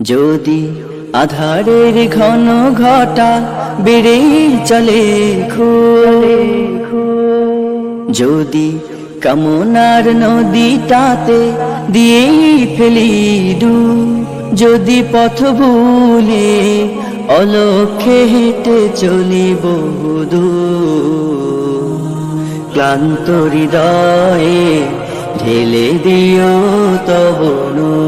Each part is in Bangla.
যদি আধারের ঘন ঘটা বেড়ে চলে যদি কামনার নদীটাতে দিয়েই ফেলি ডু যদি পথ ভুলে অলক্ষে হেঁটে চলি বহুদূর ক্লান্ত হৃদয়ে ঢেলে দিও তবনু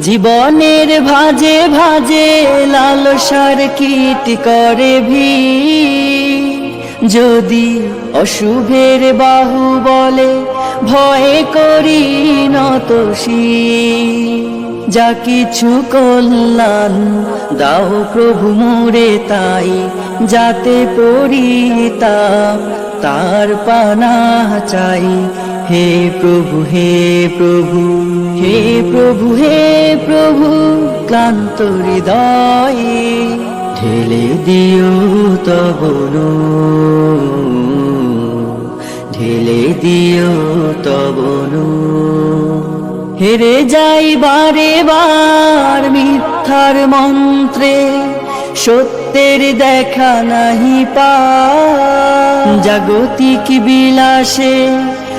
জীবনের ভাজে ভাজে লালসার কীট করে ভি যদি অশুভের বাহু বলে, ভয় করি নতসী যা কিছু কল্যাণ দাও প্রভু মোরে তাই, যাতে পড়িতা তার পানা চাই। হে প্রভু হে প্রভু হে প্রভু হে প্রভু, ক্লান্ত হৃদয়ে ঢেলে দিও তবনু ঢেলে দিও তবনু হেরে যাই বারে বার মিথ্যার মন্ত্রে, সত্যের দেখা নাহি পা জাগতিক বিলাসে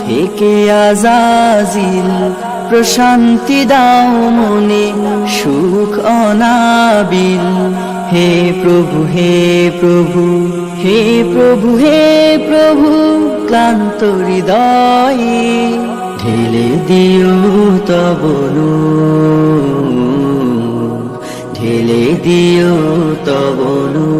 থেকে আজাজিল প্রশান্তি দাও মনে, সুখ অনাবিল। হে প্রভু হে প্রভু হে প্রভু হে প্রভু, ক্লান্ত হৃদয়ে ঢেলে দিও তবনু ঢেলে দিও তবনু